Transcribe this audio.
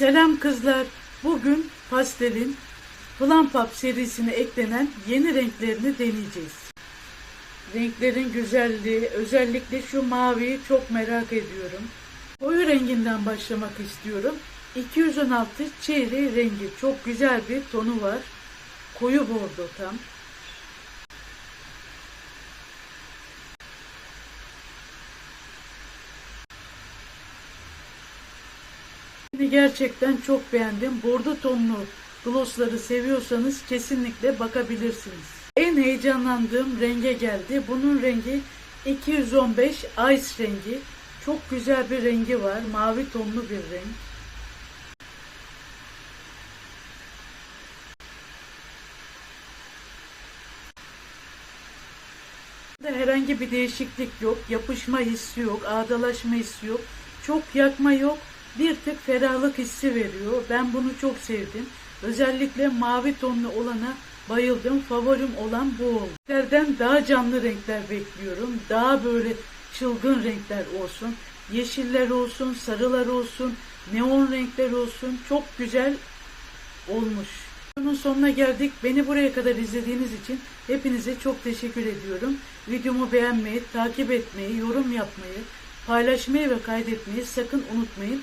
Selam kızlar. Bugün pastelin Plan Pop serisine eklenen yeni renklerini deneyeceğiz. Renklerin güzelliği, özellikle şu maviyi çok merak ediyorum. Koyu renginden başlamak istiyorum. 216 çeyreği rengi. Çok güzel bir tonu var. Koyu bordo tam. Gerçekten çok beğendim. Bordo tonlu glossları seviyorsanız kesinlikle bakabilirsiniz. En heyecanlandığım renge geldi. Bunun rengi 215 Ice rengi. Çok güzel bir rengi var. Mavi tonlu bir renk. Herhangi bir değişiklik yok. Yapışma hissi yok. Ağdalaşma hissi yok. Çok yakma yok. Bir tık ferahlık hissi veriyor. Ben bunu çok sevdim. Özellikle mavi tonlu olana bayıldım. Favorim olan bu oldu. Renklerden daha canlı renkler bekliyorum. Daha böyle çılgın renkler olsun. Yeşiller olsun, sarılar olsun, neon renkler olsun. Çok güzel olmuş. Bunun sonuna geldik. Beni buraya kadar izlediğiniz için hepinize çok teşekkür ediyorum. Videomu beğenmeyi, takip etmeyi, yorum yapmayı, paylaşmayı ve kaydetmeyi sakın unutmayın.